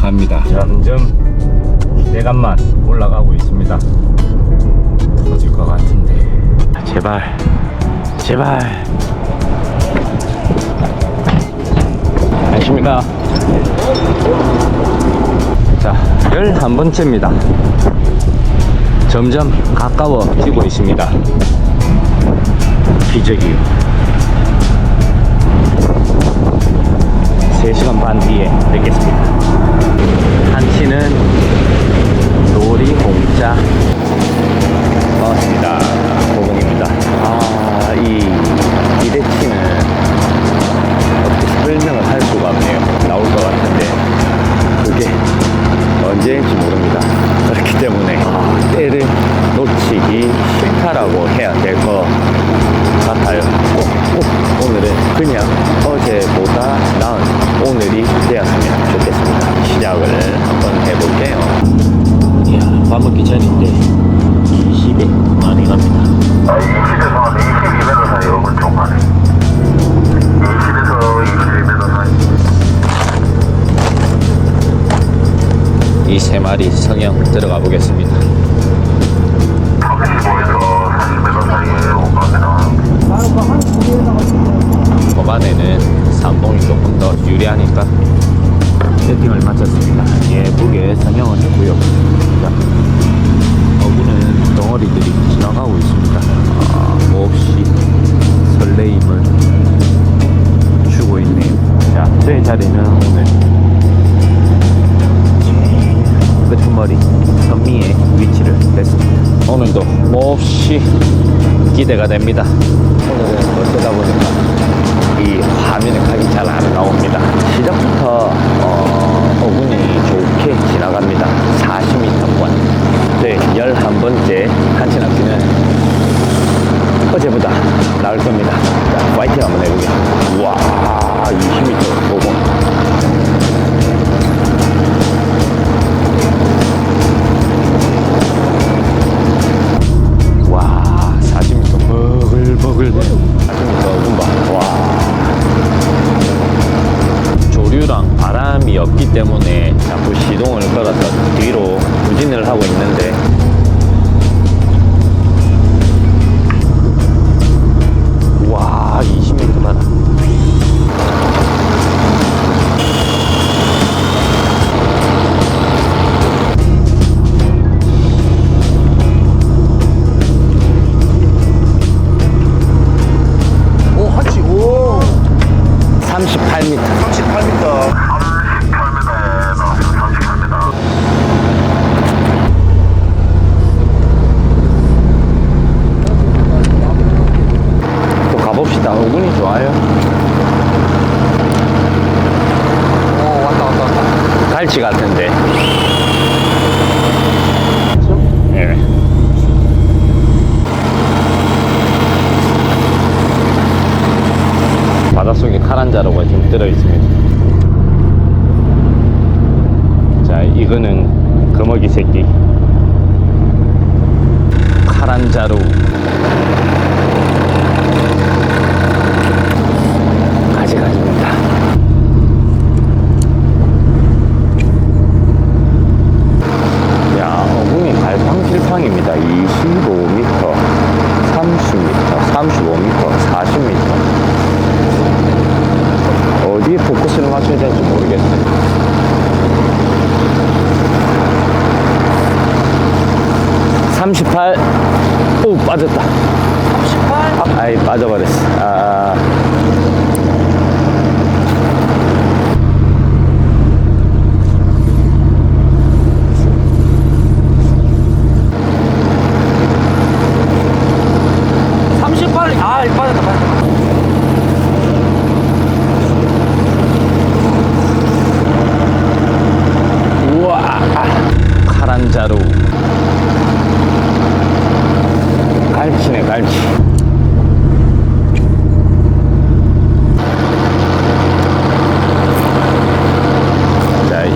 갑니다. 점점 기대감만 올라가고 있습니다. 터질 것 같은데. 제발, 제발. 안녕하십니까. 자, 열한 번째입니다. 점점 가까워지고 있습니다. 기적이요. 3시간 반 뒤에 뵙겠습니다. 한치는 놀이 공짜 반갑습니다. 고봉입니다. 아, 이 기대치 보겠습니다. 35에서 40m 사이에 오가면 초반에는 삼봉이 조금 더 유리하니까 세팅을 마쳤습니다. 예쁘게 성형을 했고요. 자, 어구는 덩어리들이 지나가고 있습니다. 아, 몹시 설레임을 주고 있네요. 자, 저의 자리는 오늘 오늘도 몹시 기대가 됩니다. 오늘은 어쩌다 보니까 이 화면에 각이 잘 안 나옵니다. 시작부터 어, 어군이 좋게 지나갑니다. 40m권. 네, 11번째 한치 낚시는 어제보다 나을 겁니다. 자, 파이팅 한번 해보게요. 와, 갈치 같은데. 예. 바닷속에 카란자로가 지금 들어있습니다. 자 이거는 거먹이 새끼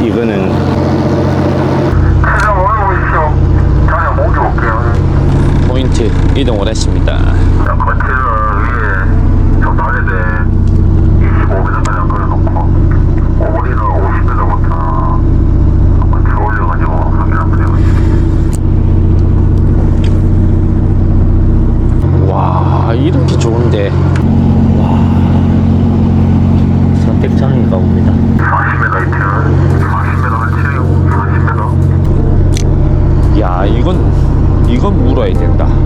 even in 이건 물어야 된다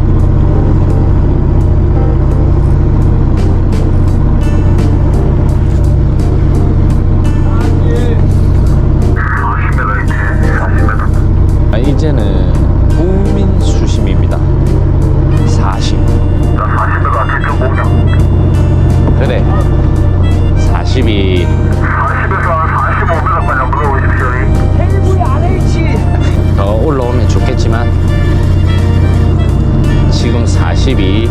12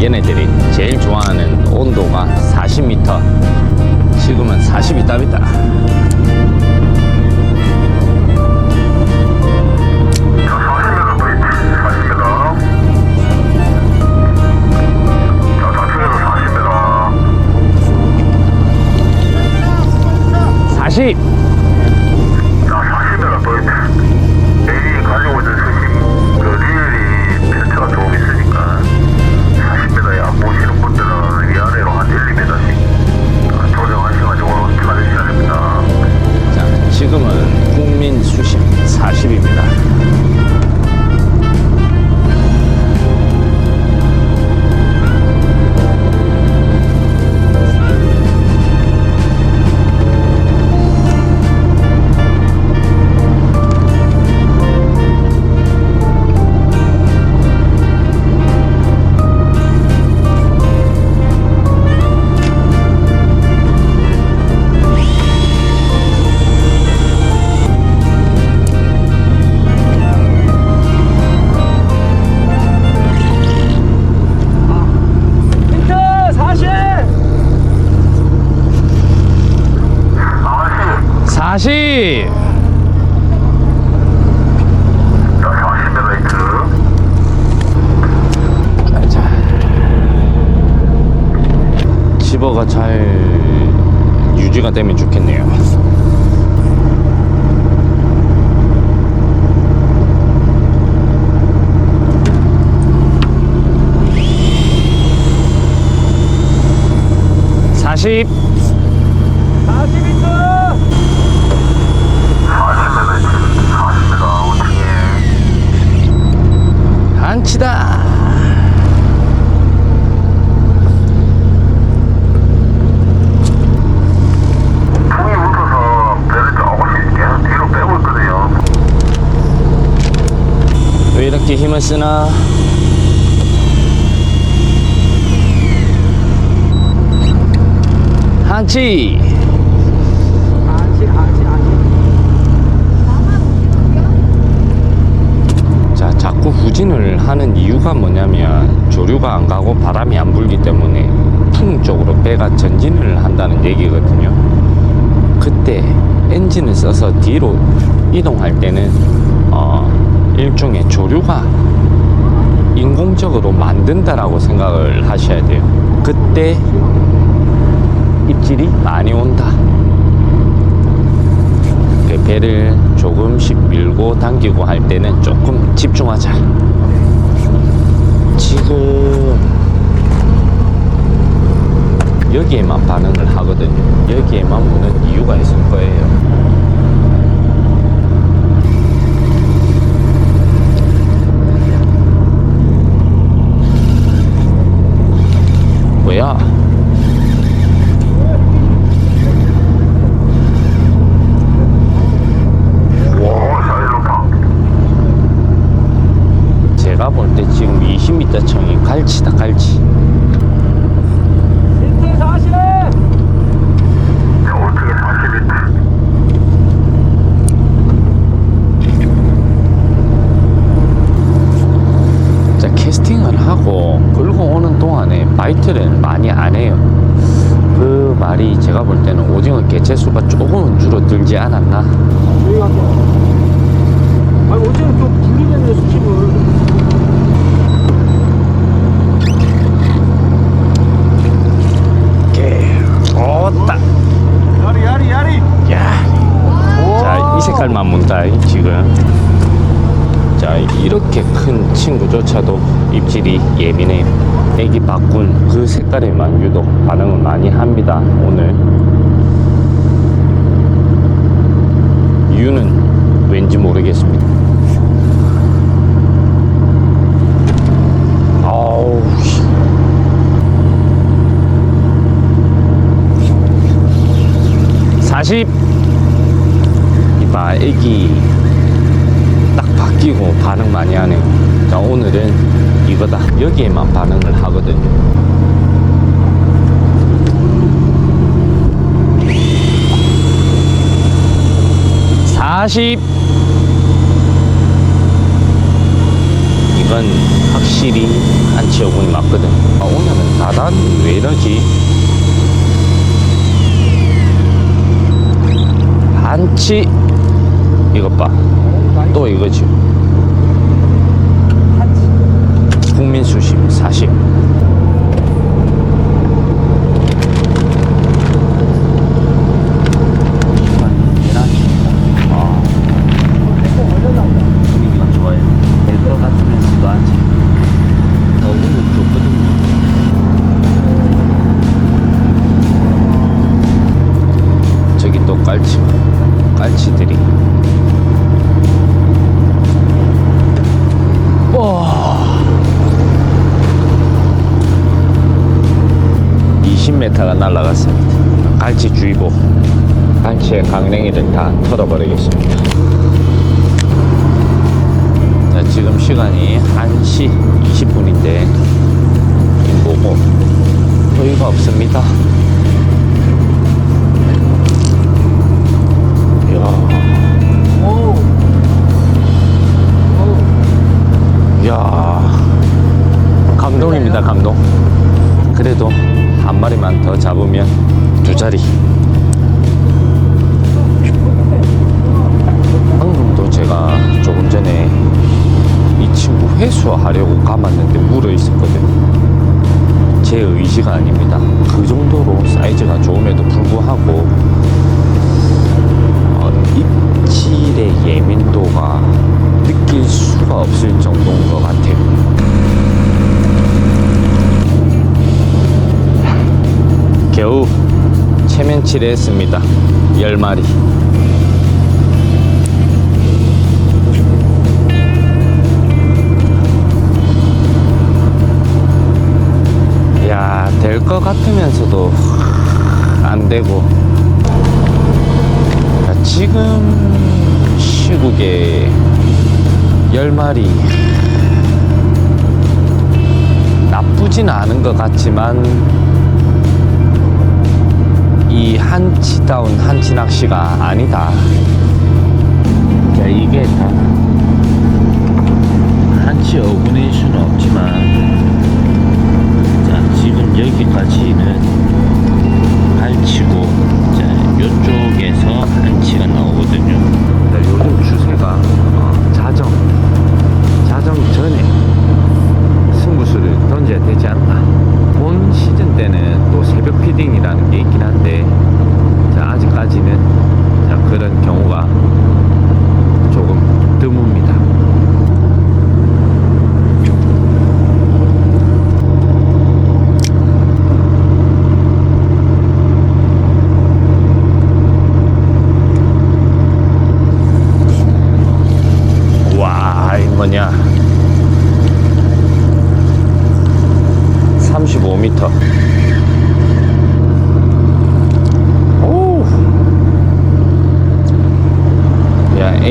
얘네들이 제일 좋아하는 온도가 40m 지금은 42답이다 40! 지금은 국민 수심 40입니다 40자 40m 이트 자, 집어가 잘 유지가 되면 좋겠네요. 사십 40m! 40m 이트 40m 우측에 한치다. 풍이 붙어서 배를 조금씩 계속 뒤로 빼고 있거든요 힘을 쓰나? 한치. 자, 자꾸 후진을 하는 이유가 뭐냐면 조류가 안 가고 바람이 안 불기 때문에 풍 쪽으로 배가 전진을 한다는 얘기거든요. 그때 엔진을 써서 뒤로 이동할 때는 어, 일종의 조류가 인공적으로 만든다라고 생각을 하셔야 돼요. 그때 입질이 많이 온다. 그 배를 조금씩 밀고 당기고 할 때는 조금 집중하자. 지금 여기에만 반응을 하거든요. 여기에만 무는 이유가 있을 거예요. 뭐야? 오 사이로파 제가 볼 때 지금 20m 청이 갈치다 갈치. 힌트 40! 자 우측에 40m 자 캐스팅을 하고 끌고 오는 동안에 바이트를 많이 안 해요. 그 말이 제가 볼 때는 오징어 개체수가 조금은 줄어들지 않았나? 저희 갈게요. 아니, 어제 좀 불리겠네, 수십을. 개, 좋다. 야리, 야리, 야리! 야, 자, 이 색깔만 문다, 지금. 자, 이렇게 큰 친구조차도 입질이 예민해요. 애기 바꾼 그 색깔에만 유독 반응을 많이 합니다. 오늘 이유는 왠지 모르겠습니다. 아우 씨. 사십 애기 딱 바뀌고 반응 많이 하네요. 자 오늘은 이거다. 여기에만 반응을 하거든요. 사십. 이건 확실히 여분이 맞거든. 아, 오늘은 나단 왜 이러지? 한치 이것 봐. 또 이거지. 국민 수심 40 강냉이를 다 털어버리겠습니다. 자 지금 시간이 1시 20분인데 뭐고? 여유가 없습니다. 감동입니다 감동. 그래도 한 마리만 더 잡으면 두 자리 회수하려고 감았는데 물어 있었거든요 제 의지가 아닙니다 그 정도로 사이즈가 좋음에도 불구하고 어, 입질의 예민도가 느낄 수가 없을 정도인 것 같아요. 겨우 체면치를 했습니다. 10마리. 것 같으면서도 안 되고. 야, 지금 시국에 10마리 나쁘진 않은 것 같지만 이 한치다운 한치 낚시가 아니다. 자, 이게 다 지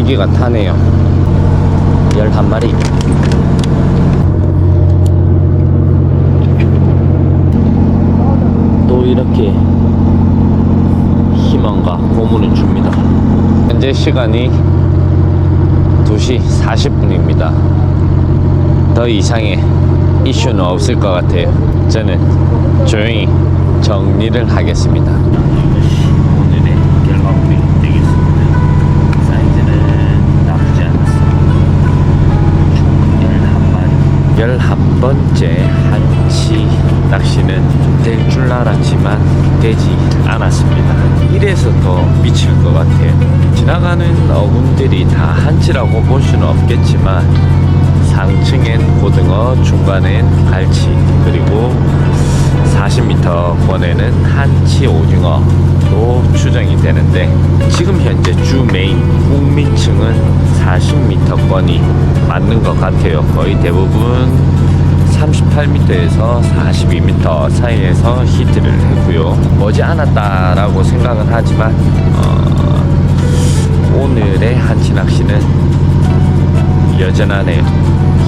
야, 애기가 타네요. 11마리. 또 이렇게 희망과 고문을 줍니다. 현재 시간이 2시 40분입니다. 더 이상의 이슈는 없을 것 같아요. 저는 조용히 정리를 하겠습니다. 총 11마리. 11번째 한치 낚시는 될 줄 알았지만 되지 않았습니다. 이래서 더 미칠 것 같아요. 지나가는 어군들이 다 한치라고 볼 수는 없겠지만 상층엔 고등어, 중간엔 갈치, 그리고 40m권에는 한치 오징어로 추정이 되는데 지금 현재 주 메인 국민층은 40m권이 맞는 것 같아요. 거의 대부분 38m에서 42m 사이에서 히트를 했고요. 머지않았다라고 생각은 하지만 어, 오늘의 한치 낚시는 여전하네요.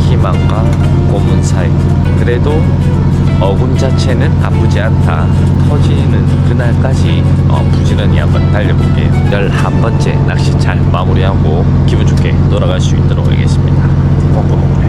희망과 고문 사이. 그래도 어금 자체는 나쁘지 않다. 터지는 그날까지 어, 부지런히 한번 달려볼게요. 11번째 낚시 잘 마무리하고 기분 좋게 돌아갈 수 있도록 하겠습니다. 고맙습니다.